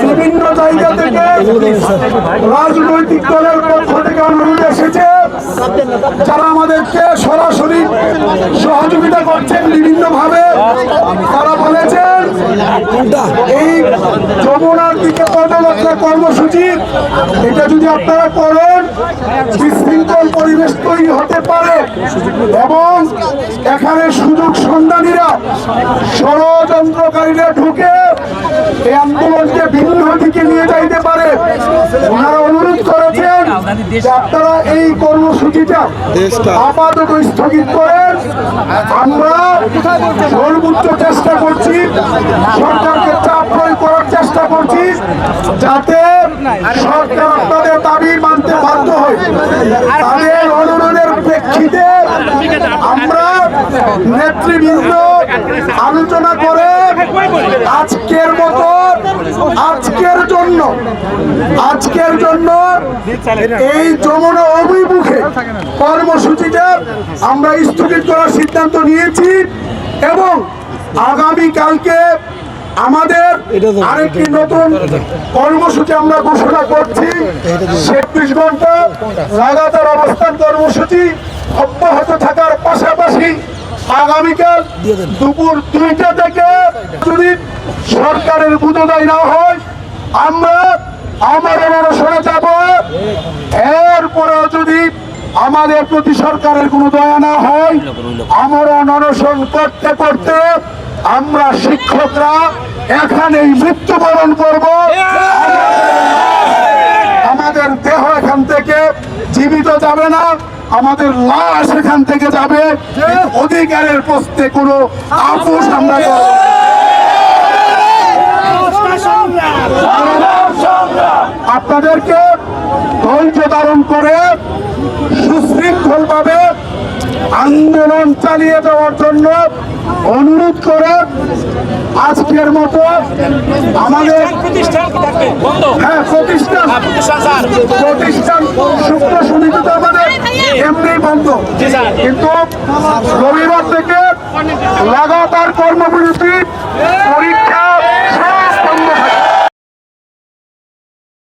বিভিন্ন জায়গা থেকে রাজনৈতিক দলের পক্ষ থেকে অনুরোধ এসেছে যারা আমাদেরকে সরাসরি সহযোগিতা করছেন বিভিন্ন ভাবে তারা বলেছেন, এই যমুনার দিকে পদযাত্রা কর্মসূচি, এটা যদি আপনারা করেন, বিশৃঙ্খল পরিবেশ তৈরি হতে পারে এবং এখানে সুযোগ সন্ধানীরা ষড়যন্ত্রকারীরা ঢুকে এই আন্দোলনকে ভিন্ন দিকে নিয়ে যাইতে পারে। ওনারা অনুরোধ করেছেন আপনারা এই কর্মসূচিটা আপাতত স্থগিত করেন। আমরা সর্বোচ্চ চেষ্টা করছি সরকারকে চাপ প্রয়োগ করার চেষ্টা করছি যাতে সরকার আপনাদের দাবি মানতে বাধ্য হয়। তাদের আলোচনা করে আজকের মতো, আজকের জন্য আজকের জন্য এই যমুনা অভিমুখে কর্মসূচিটা আমরা স্থগিত করার সিদ্ধান্ত নিয়েছি এবং আগামী কালকে আমাদের আরেকটি নতুন কর্মসূচি আমরা ঘোষণা করছি। চব্বিশ ঘণ্টা লাগাতার অবস্থান কর্মসূচি অব্যাহত থাকার পাশাপাশি আগামীকাল দুপুর দুইটা থেকে যদি সরকারের বুধদায় না হয় আমরা আমার অনশনে যাব। এরপরে যদি আমাদের প্রতি সরকারের কোনো দয়া না হয় আমরা অনশন করতে করতে আমরা শিক্ষকরা এখানেই মৃত্যুবরণ করব। আমাদের দেহ এখান থেকে জীবিত যাবে না। আমাদের লাশ এখান থেকে যাবে। অধিকারের প্রশ্নে কোনো আপোষ আমরা করব আপনাদেরকে ধৈর্য ধারণ করে সুশৃঙ্খল ভাবে আন্দোলন চালিয়ে যাওয়ার জন্য অনুরোধ করে আজকের মতো আমাদের প্রতিষ্ঠান হ্যাঁ প্রতিষ্ঠান। প্রতিষ্ঠান প্রতিষ্ঠান শুক্র বন্ধ কিন্তু রবিবার থেকে লাগাতার কর্মবিরতি